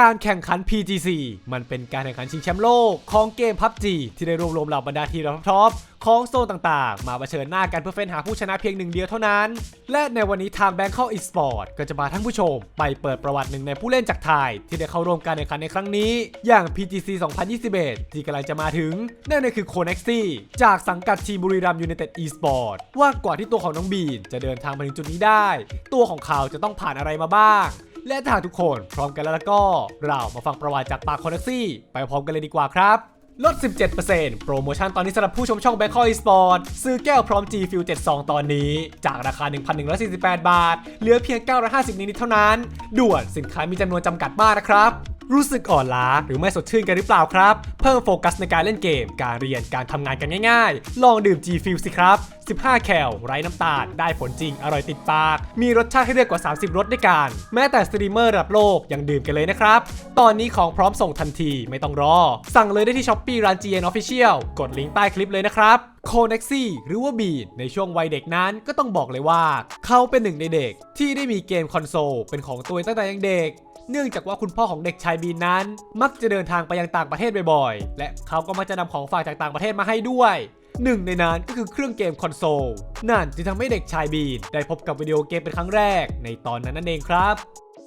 การแข่งขัน PGC มันเป็นการแข่งขันชิงแชมป์โลกของเกม PUBG ที่ได้รวบรวมเหล่าบรรดาทีมระดับท็อปของโซนต่างๆ มาเผชิญหน้ากันเพื่อเฟ้นหาผู้ชนะเพียงหนึ่งเดียวเท่านั้น และในวันนี้ทาง Bangkok Esport ก็จะพาท่านผู้ชม ไปเปิดประวัติหนึ่งในผู้เล่นจากไทย ที่ได้เข้าร่วมการแข่งขันในครั้งนี้ อย่าง PGC 2021 ที่กำลังจะมาถึง นั่นก็คือ Conexy จากสังกัดทีมบุรีรัมย์ยูไนเต็ด Esport ว่ากว่าที่ตัวของน้องบีนจะเดินทางมาถึงจุดนี้ได้ ตัวของเขาจะต้องผ่านอะไรมาบ้าง และถ้าทุกคนพร้อมกันแล้วแล้วก็ เรามาฟังประวัติจากปากคอนเนซี่ ไปพร้อมกันเลยดีกว่าครับลด 17%โปรโมชั่นตอนนี้สำหรับผู้ชมช่อง Bangkok Esport ซื้อแก้วพร้อม G Fuel 7 2 ตอนนี้ จากราคา 1,148 บาท เหลือเพียง 950นิดเท่านั้น ด่วนสินค้ามีจำนวนจำกัดมากนะครับ รู้สึกอ่อนล้าหรือไม่สดชื่นกันหรือเปล่าครับ เพิ่มโฟกัสในการเล่นเกม การเรียนการทำงานกันง่ายๆ ลองดื่ม G Fuel สิครับ 15 แคลไร้น้ำตาล ได้ผลจริง อร่อยติดปาก มีรสชาติให้เลือกกว่า 30 รสด้วยกัน แม้แต่สตรีมเมอร์ระดับโลกยังดื่มกันเลยนะครับ ตอนนี้ของพร้อมส่งทันทีไม่ต้องรอ สั่งเลยได้ที่ Shopee ร้าน GN Official กดลิงก์ใต้คลิปเลยนะครับโคเน็กซี่หรือว่าบีดในช่วงวัยเด็กนั้นก็ต้องบอกเลยว่า เขาเป็นหนึ่งในเด็กที่ได้มีเกมคอนโซลเป็นของตัวเองตั้งแต่ยังเด็ก เนื่องจากว่าคุณพ่อของเด็กชายบีนนั้น มักจะเดินทางไปยังต่างประเทศบ่อยๆ และเขาก็มักจะนำของฝากจากต่างประเทศมาให้ด้วยหนึ่งในนั้นก็คือเครื่องเกมคอนโซล นั่นจึงทำให้เด็กชายบีน ได้พบกับวิดีโอเกมเป็นครั้งแรกในตอนนั้นนั่นเองครับ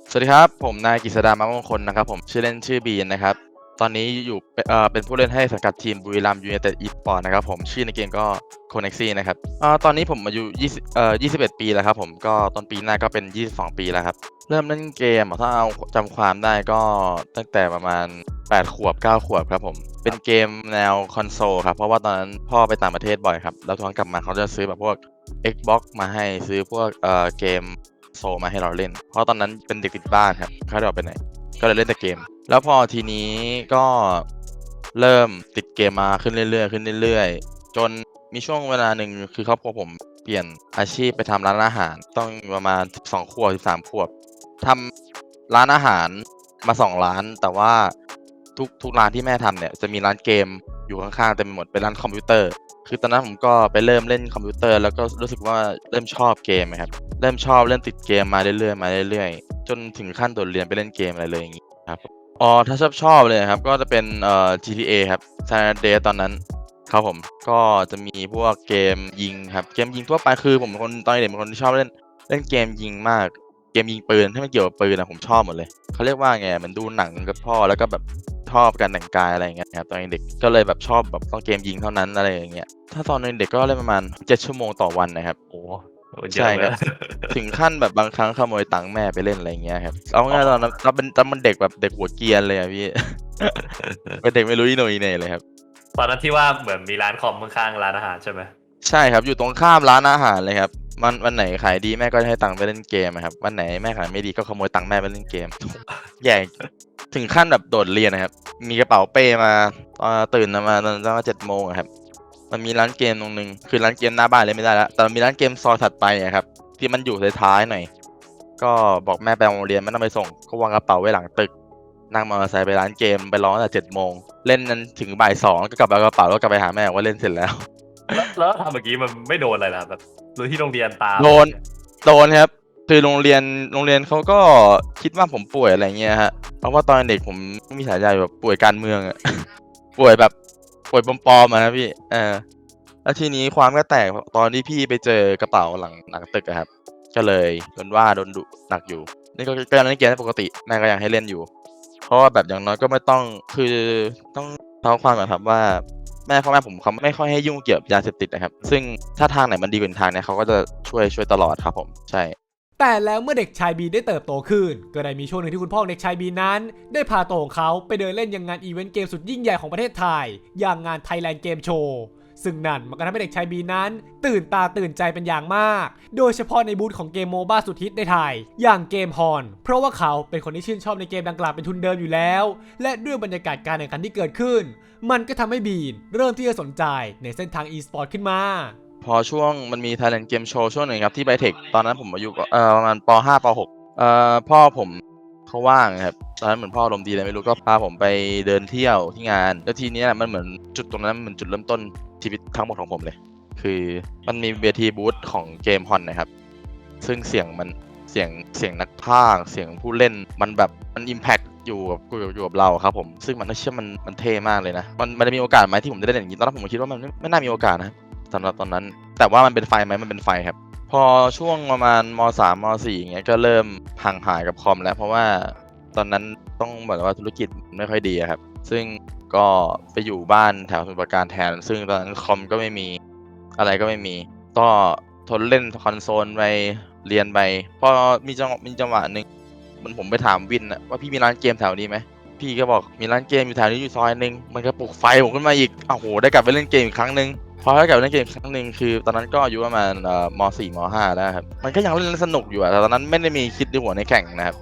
สวัสดีครับ ผมนายกฤษดามามงคลนะครับ ผมชื่อเล่นชื่อบีนนะครับ ตอนนี้อยู่เป็นเอ่อเป็นผู้เล่นให้สังกัดทีมบุรีรัมย์ยูไนเต็ดอีสปอร์ตนะครับผมชื่อในเกมก็โคเน็กซี่นะครับอ่อตอนนี้ผมอายุ20เอ่อ21 ปีแล้วครับผมก็ต้นปีหน้าก็เป็น 22 ปีแล้วครับ เริ่มเล่นเกมถ้าเอาจำความได้ก็ตั้งแต่ประมาณ 8 ขวบ 9 ขวบครับผมเป็นเกมแนวคอนโซลครับเพราะว่าตอนนั้นพ่อไปต่างประเทศบ่อยครับแล้วตอนกลับมาเขาจะซื้อแบบพวก Xbox มาให้ซื้อพวกเอ่อเกมโซมาให้เราเล่น เพราะตอนนั้นเป็นเด็กติดบ้านครับเขาได้ออกไปไหนก็เลยเล่นแต่เกม แล้วพอทีนี้ก็เริ่มติดเกมมาขึ้นเรื่อยๆขึ้นเรื่อยๆ จนมีช่วงเวลาหนึ่งคือครอบครัวผมเปลี่ยนอาชีพไปทำร้านอาหาร ต้องประมาณ12ขวบ13ขวบทำร้านอาหารมาสองร้าน แต่ว่าทุกทุกร้านที่แม่ทำเนี่ยจะมีร้านเกมอยู่ข้างๆเต็มไปหมดเป็นร้านคอมพิวเตอร์ คือตอนนั้นผมก็ไปเริ่มเล่นคอมพิวเตอร์ แล้วก็รู้สึกว่าเริ่มชอบเกมอะครับเริ่มชอบเล่นติดเกมมาเรื่อยๆมาเรื่อยๆ จนถึงขั้นโดดเรียนไปเล่นเกมอะไรเลยอย่างงี้ครับ อ๋อถ้าชอบชอบเลยครับ ก็จะเป็นเอ่อ GTA ครับ San Andreas ตอนนั้นครับผมก็จะมีพวกเกมยิงครับ เกมยิงทั่วไปคือผมเป็นคนตอนเด็กเป็นคนที่ชอบเล่นเล่นเกมยิงมากเกมยิงปืนที่มันเกี่ยวกับปืนนะผมชอบหมดเลยเขาเรียกว่าไงมันดูหนังกับพ่อแล้วก็แบบชอบการแต่งกายอะไรอย่างเงี้ยครับตอนเด็กก็เลยแบบชอบแบบต้องเกมยิงเท่านั้นอะไรอย่างเงี้ยถ้าตอนเด็กก็เล่นประมาณ7ชั่วโมงต่อวันนะครับโอ้ โหเยใช่อะเลยครับถึงขั้นแบบบางครั้งขโมยตังค์แม่ไปเล่นอะไรอย่างเงี้ยครับ เอาง่ายๆตอนนั้นเราเป็นตอนมันเด็กแบบเด็กหัวเกรียนเลยอะพี่ เป็นเด็กไม่รู้อีโหนอีเหน่เลยครับ ตอนนั้นที่ว่าเหมือนมีร้านคอมข้างๆร้านอาหารใช่ไหมใช่ครับอยู่ตรงข้ามร้านอาหารเลยครับวันวันไหนขายดีแม่ก็จะให้ตังค์ไปเล่นเกมอะครับวันไหนแม่ขายไม่ดีก็ขโมยตังค์แม่ไปเล่นเกม แย่ถึงขั้นแบบโดดเรียนนะครับ มีกระเป๋าเป้มาตอนตื่นมาตอนประมาณเจ็ดโมงอะครับ มันมีร้านเกมตรงนึงคือร้านเกมหน้าบ้านเลยไม่ได้แล้วแต่มันมีร้านเกมซอยถัดไปอะครับที่มันอยู่ท้ายๆหน่อย ก็บอกแม่ไปโรงเรียนไม่ต้องไปส่งก็วางกระเป๋าไว้หลังตึกนั่งมอเตอร์ไซค์ไปร้านเกมไปรอตั้งแต่เจ็ดโมงเล่นนั้นถึงบ่ายสองก็กลับไปเอากระเป๋าแล้วกลับไปหาแม่ว่าเล่นเสร็จแล้ว แล้วแล้วทำเมื่อกี้มันไม่โดนอะไรนะแบบหรือที่โรงเรียนตามโดนโดนครับ คือโรงเรียนโรงเรียนเขาก็คิดว่าผมป่วยอะไรเงี้ยฮะเพราะว่าตอนเด็กผมมีฉายาแบบป่วยการเมืองอะป่วยแบบ ป่วยปลอมๆอะนะพี่เออแล้วทีนี้ความก็แตกตอนที่พี่ไปเจอกระเป๋าหลังหลังตึกอะครับ ก็เลยโดนว่าโดนดุหนักอยู่ นี่ก็ก็ยังเล่นเกมได้ปกติแม่ก็ยังให้เล่นอยู่ เพราะว่าแบบอย่างน้อยก็ไม่ต้องคือต้องเท้าความก่อนครับว่าแม่พ่อแม่ผมเขาไม่ค่อยให้ยุ่งเกี่ยวกับยาเสพติดนะครับ ซึ่งถ้าทางไหนมันดีกว่าทางเนี่ยเขาก็จะช่วยช่วยตลอดครับผม ใช่ แต่แล้วเมื่อเด็กชายบีได้เติบโตขึ้น ก็ได้มีช่วงหนึ่งที่คุณพ่อของเด็กชายบีนั้น ได้พาตัวของเขาไปเดินเล่นยังงานอีเวนต์เกมสุดยิ่งใหญ่ของประเทศไทย อย่างงาน Thailand Game Show ซึ่งนั่นมันก็ทำให้เด็กชายบีนั้น ตื่นตาตื่นใจเป็นอย่างมาก โดยเฉพาะในบูธของเกมโมบ้าสุดฮิตในไทย อย่างเกมฮอน เพราะว่าเขาเป็นคนที่ชื่นชอบในเกมดังกล่าวเป็นทุนเดิมอยู่แล้ว และด้วยบรรยากาศการแข่งขันที่เกิดขึ้น มันก็ทำให้บีนเริ่มที่จะสนใจในเส้นทาง e-sport ขึ้นมา พอช่วงมันมี Thailand Game Show ช่วงหนึ่งครับที่ไบเทคตอนนั้นผมอายุเอ่อประมาณป .5 ป .6 เอ่อพ่อผมเขาว่างครับตอนนั้นเหมือนพ่ออารมณ์ดีอะไรไม่รู้ก็พาผมไปเดินเที่ยวที่งาน แล้วทีเนี้ยมันเหมือนจุดตรงนั้นมันเหมือนจุดเริ่มต้นชีวิตทั้งหมดของผมเลย คือมันมีเวทีบูธของเกมฮอนนะครับ ซึ่งเสียงมันเสียงเสียงนักพากเสียงผู้เล่นมันแบบมันอิมแพคอยู่กับอยู่อยู่กับเราครับผมซึ่งมันเชื่อมันมันเท่มากเลยนะ มันมันจะมีโอกาสไหมที่ผมจะได้เล่นอย่างนี้ตอนแรกผมคิดว่ามันไม่น่ามีโอกาสนะ สำหรับตอนนั้น แต่ว่ามันเป็นไฟไหมมันเป็นไฟครับ พอช่วงประมาณมสามมสี่อย่างเงี้ยก็เริ่มห่างหายกับคอม แล้วเพราะว่าตอนนั้นต้องบอกว่าธุรกิจไม่ค่อยดีครับ ซึ่งก็ไปอยู่บ้านแถวสมุทรปราการแทน ซึ่งตอนนั้นคอมก็ไม่มีอะไรก็ไม่มีก็ทนเล่นคอนโซลไปเรียนไปพอมีจังหวะมีจังหวะหนึ่งมันผมไปถามวินว่าพี่มีร้านเกมแถวนี้ไหมพี่ก็บอกมีร้านเกมอยู่แถวนี้อยู่ซอยหนึ่งมันก็ปลุกไฟผมขึ้นมาอีกอ้าวโหได้กลับไปเล่นเกมอีกครั้งหนึ่ง พอได้กลับไปเล่นเกมอีกครั้งหนึ่งคือ ตอนนั้นก็อายุประมาณเอ่อมสี่มห้าแล้วครับมันก็ยังเล่นสนุกอยู่อะแต่ตอนนั้นไม่ได้มีคิดในหัวในแข่งนะครับ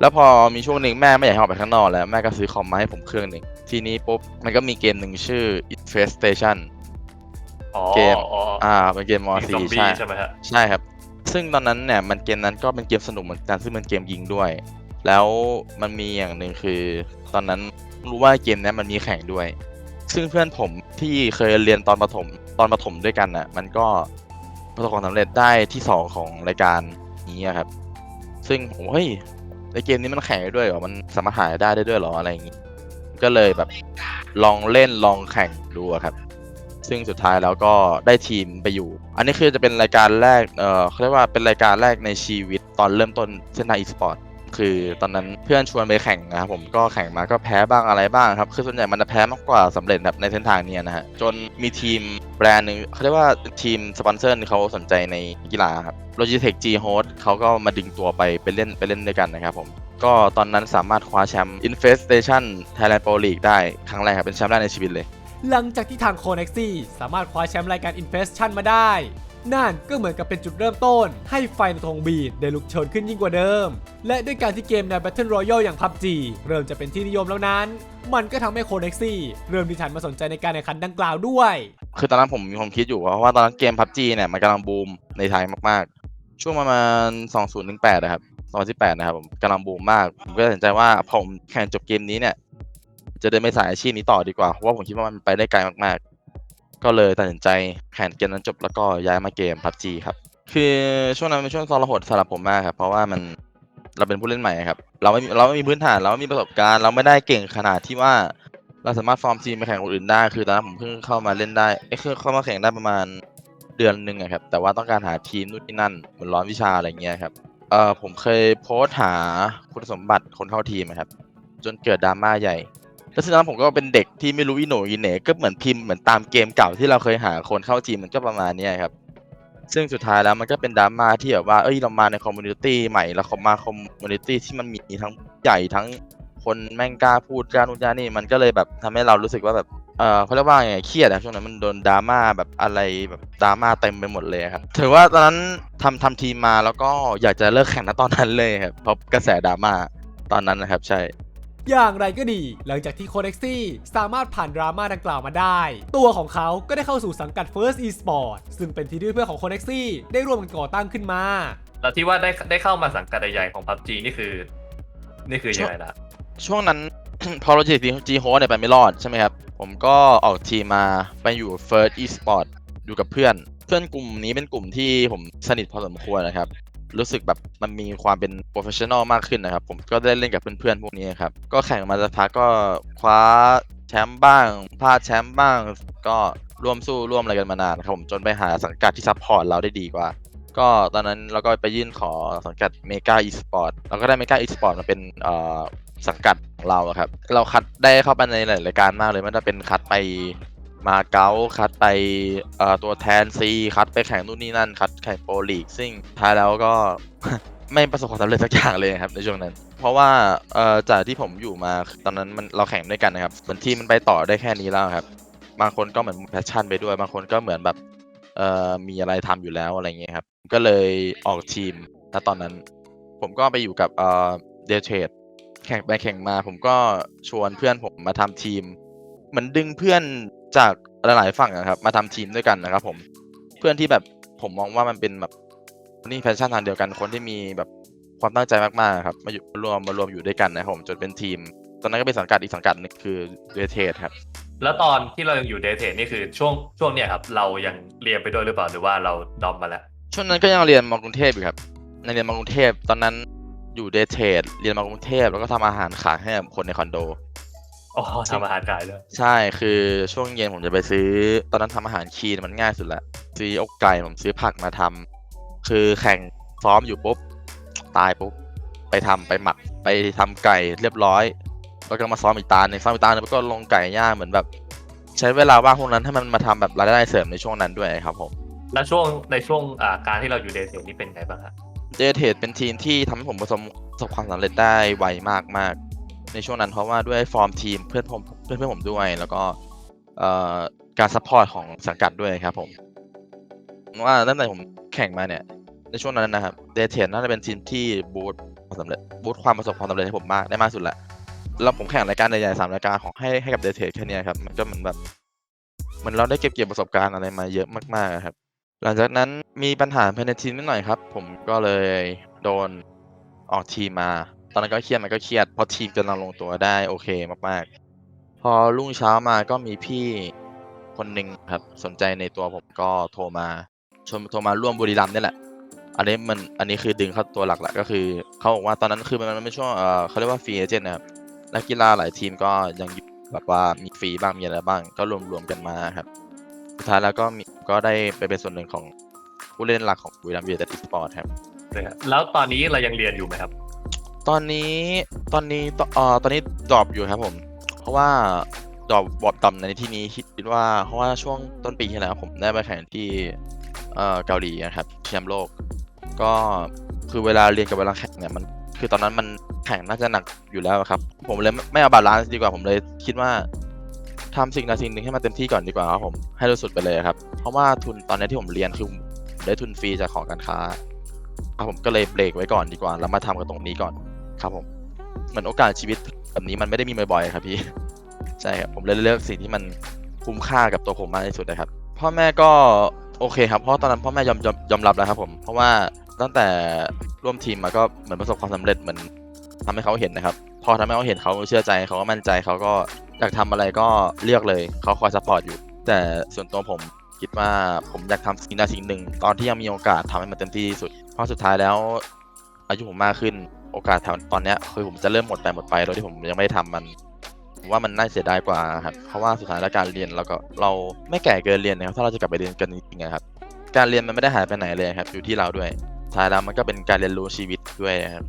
แล้วพอมีช่วงหนึ่งแม่ไม่อยากให้ออกไปข้างนอกแล้ว แม่ก็ซื้อคอมมาให้ผมเครื่องหนึ่งทีนี้ปุ๊บมันก็มีเกมหนึ่งชื่อ Infestation อ๋อเกมอ๋ออ่าเป็นเกมมมีซอม4บี้ใช่ใช่ไหมฮะใช่ครับ ซึ่งตอนนั้นเนี่ยมันเกมนั้นก็เป็นเกมสนุกเหมือนกันซึ่งเป็นเกมยิงด้วย แล้วมันมีอย่างหนึ่งคือ ตอนนั้นรู้ว่าเกมเนี้ยมันมีแข่งด้วย ซึ่งเพื่อนผมที่เคยเรียนตอนประถมตอนประถมด้วยกันน่ะ มันก็ประสบความสำเร็จได้ที่สองของรายการนี้ครับ ซึ่งผมเฮ้ยในเกมนี้มันแข่งได้ด้วยเหรอ มันสามารถหาได้ได้ด้วยเหรออะไรอย่างงี้ ก็เลยแบบลองเล่นลองแข่งดูครับ ซึ่งสุดท้ายแล้วก็ได้ทีมไปอยู่ อันนี้คือจะเป็นรายการแรก เออเขาเรียกว่าเป็นรายการแรกในชีวิตตอนเริ่มต้นเส้นทางอีสปอร์ต คือตอนนั้นเพื่อนชวนไปแข่งนะครับผมก็แข่งมาก็แพ้บ้างอะไรบ้างครับคือส่วนใหญ่มันจะแพ้มากกว่าสำเร็จแบบในเส้นทางนี้นะฮะจนมีทีมแบรนด์หนึ่งเขาเรียกว่าทีมสปอนเซอร์เขาสนใจในกีฬาครับ Logitech G Host เขาก็มาดึงตัวไปไปเล่นไปเล่นด้วยกันนะครับผมก็ตอนนั้นสามารถคว้าแชมป์ Infestation Thailand Pro League ได้ครั้งแรกครับเป็นแชมป์แรกในชีวิตเลย หลังจากที่ทางโคเน็กซี่สามารถคว้าแชมป์รายการ Infestation มาได้ นั่นก็เหมือนกับเป็นจุดเริ่มต้น ให้ไฟในธงบีดได้ลุกโชนขึ้นยิ่งกว่าเดิม และด้วยการที่เกมใน Battle Royale อย่าง PUBG เริ่มจะเป็นที่นิยมแล้วนั้น มันก็ทำให้โคเน็กซี่เริ่มที่หันมาสนใจในการแข่งขันดังกล่าวด้วย คือตอนนั้นผมมีความคิดอยู่เพราะว่าตอนนั้นเกม PUBG เนี่ยมันกำลังบูมในไทยมากๆ ช่วงประมาณ 2018นะครับ2018นะครับผมกำลังบูมมากผมก็ตัดสินใจว่าผมแข่งจบเกมนี้เนี่ยจะเดินไปสายอาชีพนี้ต่อดีกว่าเพราะว่าผมคิดว่ามันไปได้ไกลมากๆ ก็เลยตัดสินใจแข่งเกมนั้นจบแล้วก็ย้ายมาเกม PUBG ครับ คือช่วงนั้นเป็นช่วงทรหดสำหรับผมมากครับ เพราะว่ามันเราเป็นผู้เล่นใหม่ครับ เราไม่มีเราไม่มีพื้นฐานเราไม่มีประสบการณ์ เราไม่ได้เก่งขนาดที่ว่า เราสามารถฟอร์มทีมไปแข่งคนอื่นได้ คือตอนนั้นผมเพิ่งเข้ามาเล่นได้เอ้ยคือเข้ามาแข่งได้ประมาณเดือนหนึ่งครับ แต่ว่าต้องการหาทีมนู่นนี่นั่นเหมือนร้อนวิชาอะไรเงี้ยครับ เอ่อผมเคยโพสต์หาคุณสมบัติคนเข้าทีมครับ จนเกิดดราม่าใหญ่ แล้วซึ่งตอนนั้นผมก็เป็นเด็กที่ไม่รู้อีโหนอีเหน่ก็เหมือนพิมพ์เหมือนตามเกมเก่าที่เราเคยหาคนเข้าทีมมันก็ประมาณนี้ครับ ซึ่งสุดท้ายแล้วมันก็เป็นดราม่าที่แบบว่าเอ้ยเรามาในคอมมูนิตี้ใหม่เรามาคอมมูนิตี้ที่มันมีทั้งใหญ่ทั้งคนแม่งกล้าพูดกล้านู่นกล้านี่มันก็เลยแบบทำให้เรารู้สึกว่าแบบเออเขาเรียกว่าไงเครียดอะช่วงนั้นมันโดนดราม่าแบบอะไรแบบดราม่าเต็มไปหมดเลยครับถือว่าตอนนั้นทำทำทีมมาแล้วก็อยากจะเลิกแข่งนะตอนนั้นเลยครับเพราะกระแสดราม่าตอนนั้นนะครับใช่ อย่างไรก็ดี หลังจากที่โคเน็กซี่สามารถผ่านดราม่าดังกล่าวมาได้ ตัวของเขาก็ได้เข้าสู่สังกัด First Esport ซึ่งเป็นทีมที่เพื่อนของโคเน็กซี่ได้ร่วมกันก่อตั้งขึ้นมา แล้วที่ว่าได้ได้เข้ามาสังกัดใหญ่ๆของ PUBG นี่คือ นี่คือยังไงล่ะ ช่วงนั้น พอเราจีจีโฮเนี่ยไปไม่รอดใช่ไหมครับ ผมก็ออกทีมมาไปอยู่ First Esport อยู่กับเพื่อน เพื่อนกลุ่มนี้เป็นกลุ่มที่ผมสนิทพอสมควรนะครับ รู้สึกแบบมันมีความเป็นโปรเฟชชั่นอลมากขึ้นนะครับ ผมก็ได้เล่นกับเพื่อนๆ พวกนี้ครับ ก็แข่งมาสักพักก็คว้าแชมป์บ้างพลาดแชมป์บ้าง ก็ร่วมสู้ร่วมอะไรกันมานานครับผมจนไปหาสังกัดที่ซัพพอร์ตเราได้ดีกว่า ก็ตอนนั้นเราก็ไปยื่นขอสังกัดเมกาอีสปอร์ตเราก็ได้เมกาอีสปอร์ตมาเป็นเอ่อสังกัดของเราครับ เราคัดได้เข้าไปในหลายรายการมากเลยไม่ว่าจะเป็นคัดไป มาเก๊าคัดไปตัวแทนซีคัดไปแข่งนู่นนี่นั่น คัดแข่งโปรลีกซึ่งท้ายแล้วก็ไม่ประสบความสำเร็จสักอย่างเลยครับในช่วงนั้น เพราะว่าจากที่ผมอยู่มาตอนนั้นมันเราแข่งด้วยกันนะครับเหมือนทีมมันไปต่อได้แค่นี้แล้วครับ บางคนก็เหมือนแพชชั่นไปด้วย บางคนก็เหมือนแบบมีอะไรทำอยู่แล้วอะไรเงี้ยครับ ก็เลยออกทีมณตอนนั้น ผมก็ไปอยู่กับเอ่อเดเทรดแข่งไปแข่งมา ผมก็ชวนเพื่อนผมมาทำทีม เหมือนดึงเพื่อน จากหลายๆฝั่งนะครับ มาทำทีมด้วยกันนะครับ ผมเพื่อนที่แบบผมมองว่ามันเป็นแบบนี่แพชชั่นทางเดียวกันคนที่มีแบบความตั้งใจมากๆครับมาอยู่รวมมารวมอยู่ด้วยกันนะครับผมจนเป็นทีม ตอนนั้นก็เป็นสังกัดอีกสังกัดหนึงคือเดเทรดครับแล้วตอนที่เรายังอยู่เดทเทนี่คือช่วงช่วงเนี้ยครับ เรายังเรียนไปด้วยหรือเปล่าหรือว่าเราดอมมาแล้วช่วงนั้นก็ยังเรียนมอกรุงเทพอยู่ครับในเรียนมากรุงเทพตอนนั้นอยู่เดทเทรดเรียนมากรุงเทพแล้วก็ทำอาหารขายให้กับคนในคอนโด อ๋อทำอาหารขายด้วยใช่คือช่วงเย็นผมจะไปซื้อ ตอนนั้นทำอาหารคีนมันง่ายสุดละซื้ออกไก่ผมซื้อผักมาทำคือแข่งซ้อมอยู่ปุ๊บตายปุ๊บไปทำไปหมักไปทำไก่เรียบร้อย แล้วก็มาซ้อมอีกตาหนึ่งซ้อมอีกตาหนึ่งแล้วก็ลงไก่ย่างเหมือนแบบ ใช้เวลาว่างพวกนั้นให้มันมาทำแบบรายได้เสริมในช่วงนั้นด้วยครับผมแล้วช่วงในช่วงอ่าการที่เราอยู่เดทเทรดนี่เป็นไงบ้างฮะเดทเทรดเป็นทีมที่ทำให้ผมประสบประสบความสำเร็จได้ไวมากมากๆ ในช่วงนั้นเพราะว่าด้วยฟอร์มทีมเพื่อนผมเพื่อนเพื่อนผมด้วย แล้วก็การซัพพอร์ตของสังกัดด้วยครับผมว่าตั้งแต่ผมแข่งมาเนี่ย ในช่วงนั้นนะครับเดเทรดน่าจะเป็นทีมที่บูตความสำเร็จบูตความประสบความสำเร็จให้ผมมากได้มากสุดแหละแล้วผมแข่งรายการใหญ่ๆสามรายการของให้ให้กับเดเทรดแค่นี้ครับมันก็เหมือนแบบเหมันเราได้เก็บเกี่ยวประสบการณ์อะไรมาเยอะมากๆครับ หลังจากนั้นมีปัญหาภายในทีมนิดหน่อยครับ ผมก็เลยโดนออกทีมมา อนนั้นก็เครียดมันก็เครียดเพราะทีมกำลังลงตัวได้โอเคมากๆ พอรุ่งเช้ามาก็มีพี่คนหนึ่งครับสนใจในตัวผมก็โทรมาชวนโทรมาร่วมบุรีรัมย์นี่แหละ อันนี้มันอันนี้คือดึงเข้าตัวหลักแหละก็คือเขาบอกว่าตอนนั้นคือมันมันไม่ช่วงเออเขาเรียกว่าฟรีเอเจนต์นะครับนักกีฬาหลายทีมก็ยังแบบว่ามีฟรีบ้างมีอะไรบ้าง ก็รวมๆกันมาครับสุดท้ายแล้วก็มีก็ได้ไปเป็นส่วนหนึ่งของผู้เล่นหลักของบุรีรัมย์ยูไนเต็ดอีสปอร์ตครับแล้วตอนนี้เรายังเรียนอยู่ไหมครับ ตอนนี้ตอนนี้ตเอ่อตอนนี้ดรอปอยู่ครับผม เพราะว่าดรอปบอดต่ำในที่นี้คิดว่าเพราะว่าช่วงต้นปีที่แล้วผมได้ไปแข่งที่เอ่อเกาหลีนะครับแชมป์โลก ก็คือเวลาเรียนกับเวลาแข่งเนี่ยมันคือตอนนั้นมันแข่งน่าจะหนักอยู่แล้วครับ ผมเลยไม่ไม่เอาบาลานซ์ดีกว่าผมเลยคิดว่าทำสิ่งใดสิ่งหนึ่งให้มันเต็มที่ก่อนดีกว่าครับผมให้รู้สุดไปเลยครับ เพราะว่าทุนตอนนี้ที่ผมเรียนคือได้ทุนฟรีจากของการค้าครับผมก็เลยเบรกไว้ก่อนดีกว่า แล้วมาทำกับตรงนี้ก่อน ครับผมเหมือนโอกาสชีวิตแบบนี้มันไม่ได้มีบ่อยๆครับพี่ใช่ครับผมเลยเลือกสิ่งที่มันคุ้มค่ากับตัวผมมากที่สุดนะครับ พ่อแม่ก็โอเคครับเพราะตอนนั้นพ่อแม่ยอมยอมยอมรับแล้วครับผมเพราะว่าตั้งแต่ร่วมทีมมาก็เหมือนประสบความสำเร็จเหมือนทำให้เขาเห็นนะครับ พอทำให้เขาเห็นเขาเชื่อใจเขาก็มั่นใจเขาก็อยากทำอะไรก็เลือกเลยเขาคอยซัพพอร์ตอยู่ แต่ส่วนตัวผมคิดว่าผมอยากทำสิ่งใดสิ่งหนึ่ง ตอนที่ยังมีโอกาสทำให้มันเต็มที่ที่สุด เพราะสุดท้ายแล้ว อายุผมมากขึ้น โอกาสแถวตอนเนี้ยคือผมจะเริ่มหมดไปหมดไปโดยที่ผมยังไม่ได้ทำมันผมว่ามันน่าเสียดายกว่าครับเพราะว่าสุดท้ายแล้วการเรียนเราก็เราไม่แก่เกินเรียนนะครับถ้าเราจะกลับไปเรียนกันจริงๆนะครับการเรียนมันไม่ได้หายไปไหนเลยครับอยู่ที่เราด้วยสุดท้ายแล้วมันก็เป็นการเรียนรู้ชีวิตด้วยครับ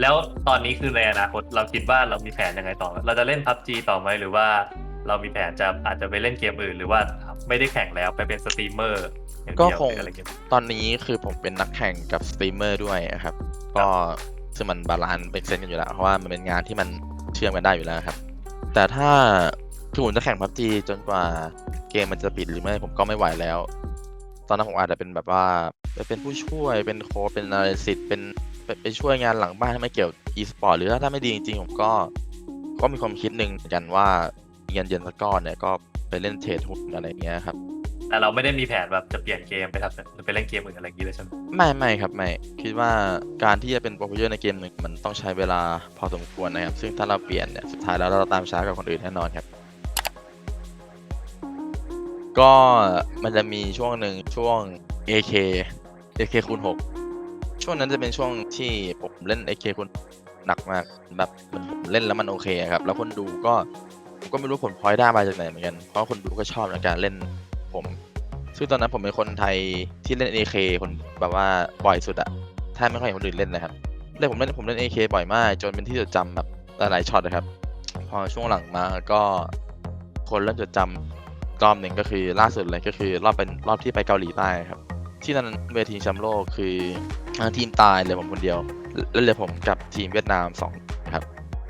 แล้วตอนนี้คือในอนาคตเราคิดว่าเรามีแผนยังไงต่อ เราจะเล่นพับจีต่อไหมหรือว่า เรามีแผนจะอาจจะไปเล่นเกมอื่น หรือว่าไม่ได้แข่งแล้วไปเป็นสตรีมเมอร์อย่างก็เดียวคงหรืออะไรเงี้ยตอนนี้คือผมเป็นนักแข่งกับสตรีมเมอร์ด้วยครับ ก็ ซึ่งมันบาลานซ์เป็นเซนกันอยู่แล้ว เพราะว่ามันเป็นงานที่มันเชื่อมกันได้อยู่แล้วครับ แต่ถ้าคือผมจะแข่งพับจีจนกว่าเกมมันจะปิดหรือไม่ผมก็ไม่ไหวแล้ว ตอนนั้นผมอาจจะเป็นแบบว่าไปเป็นผู้ช่วยเป็นโค้ชเป็นนาริสิตเป็นไปช่วยงานหลังบ้านที่ไม่เกี่ยว e-sport หรือถ้าถ้าไม่ดีจริงๆ ผมก็ก็มีความคิดหนึ่งกันว่าเงินเย็นสักก้อนเนี่ยก็ไปเล่นเทรดหุ้นอะไรเงี้ยครับ แต่เราไม่ได้มีแผนแบบจะเปลี่ยนเกมไปทำไปเล่นเกมอื่นอะไรอย่างงี้เลยใช่ไหมไม่ไม่ครับไม่คิดว่าการที่จะเป็นโปรเพเยอร์ในเกมหนึ่งมันต้องใช้เวลาพอสมควรนะครับ ซึ่งถ้าเราเปลี่ยนเนี่ยสุดท้ายแล้วเราตามช้ากับคนอื่นแน่นอนครับ ก็มันจะมีช่วงหนึ่งช่วง AK AK คูณ6ช่วงนั้นจะเป็นช่วงที่ผมเล่น AK คูณหนักมากแบบผมเล่นแล้วมันโอเคครับ แล้วคนดูก็ก็ไม่รู้ผลพลอยได้มาจากไหนเหมือนกัน เพราะคนดูก็ชอบในการเล่น ผมซึ่งตอนนั้นผมเป็นคนไทยที่เล่น AK คนแบบว่าบ่อยสุดอะแทบไม่ค่อยเห็นคนอื่นเล่นเลยครับเล่นผมเล่นผมเล่น AK บ่อยมาก จนเป็นที่จดจำแบบหลายๆช็อตนะครับ พอช่วงหลังมาก็คนเริ่มจดจำรอบหนึ่งก็คือล่าสุดเลยก็คือรอบเป็นรอบที่ไปเกาหลีใต้ครับ ที่นั่นเวทีแชมป์โลกคือทีมตายเลยผมคนเดียว แล้วเลือผมกับทีมเวียดนามสองครับ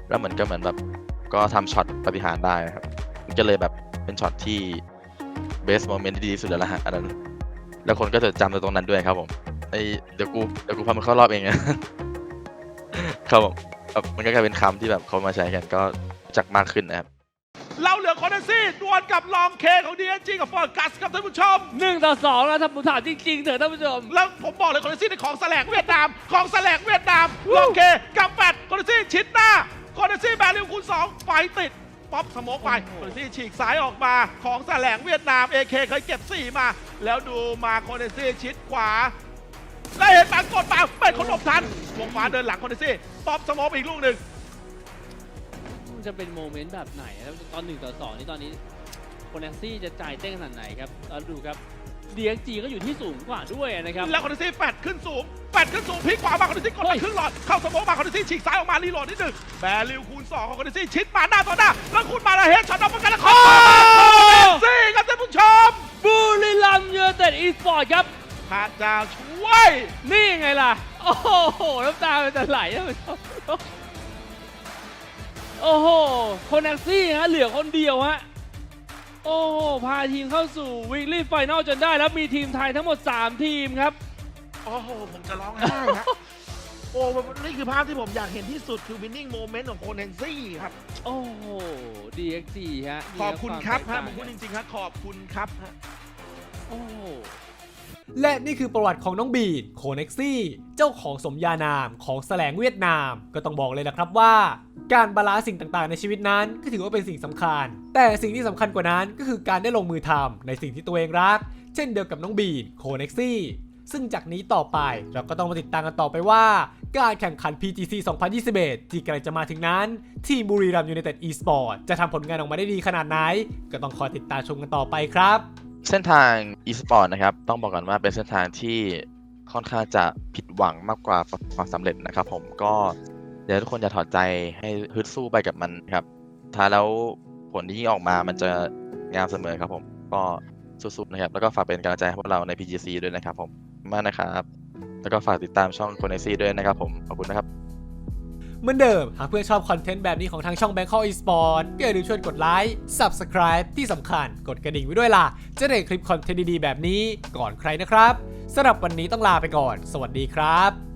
แล้วเหมือนก็เหมือนแบบก็ทำช็อตปฏิหารได้ครับก็เลยแบบเป็นช็อตที่ เบสโมเมนต์ที่ดีที่สุดแล้วละฮะอันนั้น แล้วคนก็จดจำในตรงนั้นด้วยครับผมไอเดี๋ยวกูเดี๋ยวกูพามันเข้ารอบเองอะครับผมแบบมันก็กลายเป็นคำที่แบบเขามาใช้กันก็รู้จักมากขึ้นนะครับเราเหลือคอนเนซี่ดวลกับลองเคของดีเอจีกับเฟอร์กัสครับท่านผู้ชมหนึ่งต่อสองแล้วถ้าผมถามจริงๆเถอะท่านผู้ชม แล้วผมบอกเลยคอนเนซี่ในของแสลงเวียดนามของแสลงเวียดนามลองเคกับแฟดคอนเนซี่ชิดหน้าคอนเนซี่แบริวคูณสองไฟติด ป๊อปสโมกไปคอนเนซี่ฉีกซ้ายออกมาของแสลงเวียดนาม AK เคยเก็บ 4 มา แล้วดูมาคอนเนซี่ชิดขวา ได้เห็นปากกดปากไม่เขาหลบทันวงฟ้าเดินหลังคอนเนซี่ป๊อปสโมอไปอีกลูกหนึ่ง มันจะเป็นโมเมนต์แบบไหนแล้วตอนหนึ่งต่อสองนี่ตอนนี้โคเนซี่จะจ่ายเต้นขนาดไหนครับแล้วดูครับ DXG ก็อยู่ที่สูงกว่าด้วยนะครับ แล้วคอนเนซี่แฟดขึ้นสูง แฟดขึ้นสูงพลิกขวามาคอนเนซี่กดเฮ้มายครึ่งหลอดเข้าสโมอมาคอนเนซี่ฉีกซ้ายออกมารีโหลดนิดหนึ่งแบริวคูณสองของคอนเนซี่ชิดมาหน้าต่อหน้าแล้วคูณมาแล้วเฮดช็อตออกมากันแล้วคอนเนซี่ครับท่านผู้ชมบุรีรัมย์ยูไนเต็ดอีสปอร์ตครับพระเจ้าช่วย นี่ไงล่ะ โอ้โห น้ำตามันจะไหลท่านผู้ชมโอ้โหโคเนซี่ฮะเหลือคนเดียวฮะโอ้โห พาทีมเข้าสู่วีคลี่ไฟนอลจนได้แล้วมีทีมไทยทั้งหมด 3 ทีมครับ โอ้โห ผมจะร้องไห้ฮะ โอ้นี่คือภาพที่ผมอยากเห็นที่สุดคือ winning moment ของโคเนซี่ครับ โอ้โห DXG ฮะขอบคุณครับนี่ฮะวาผมแตกพูดต่างจริงๆฮะขอบคุณครับฮะโอ้โหและนี่คือประวัติของน้องบีดโคเน็กซี่ เจ้าของสมญานามของแสลงเวียดนาม ก็ต้องบอกเลยนะครับว่า การบาลานซ์สิ่งต่างๆ ในชีวิตนั้นก็ถือว่าเป็นสิ่งสำคัญ แต่สิ่งที่สำคัญกว่านั้นก็คือการได้ลงมือทำในสิ่งที่ตัวเองรัก เช่นเดียวกับน้องบีดโคเน็กซี่ ซึ่งจากนี้ต่อไปเราก็ต้องมาติดตามกันต่อไปว่า การแข่งขัน PGC 2021 ที่กำลังจะมาถึงนั้น ทีมบุรีรัมย์ยูไนเต็ดอีสปอร์ตจะทำผลงานออกมาได้ดีขนาดไหน ก็ต้องคอยติดตามชมกันต่อไปครับ เส้นทาง e-sport นะครับ ต้องบอกก่อนว่าเป็นเส้นทางที่ค่อนข้างจะผิดหวังมากกว่าความสำเร็จนะครับ ผมก็เดี๋ยวทุกคนอย่าถอดใจให้ฮึดสู้ไปกับมันครับท้ายแล้วผลที่ออกมามันจะงามเสมอครับผมก็สู้ๆนะครับ แล้วก็ฝากเป็นกำลังใจให้พวกเราใน PGC ด้วยนะครับผม มากนะครับ แล้วก็ฝากติดตามช่องคนไอซีด้วยนะครับผม ขอบคุณนะครับ เหมือนเดิม หากเพื่อนชอบคอนเทนต์แบบนี้ของทางช่อง Bangkok Esport ก็อย่าลืมช่วยกดไลค์ Subscribe ที่สำคัญกดกระดิ่งไว้ด้วยล่ะ จะได้คลิปคอนเทนต์ดีๆแบบนี้ก่อนใครนะครับสำหรับวันนี้ต้องลาไปก่อน สวัสดีครับ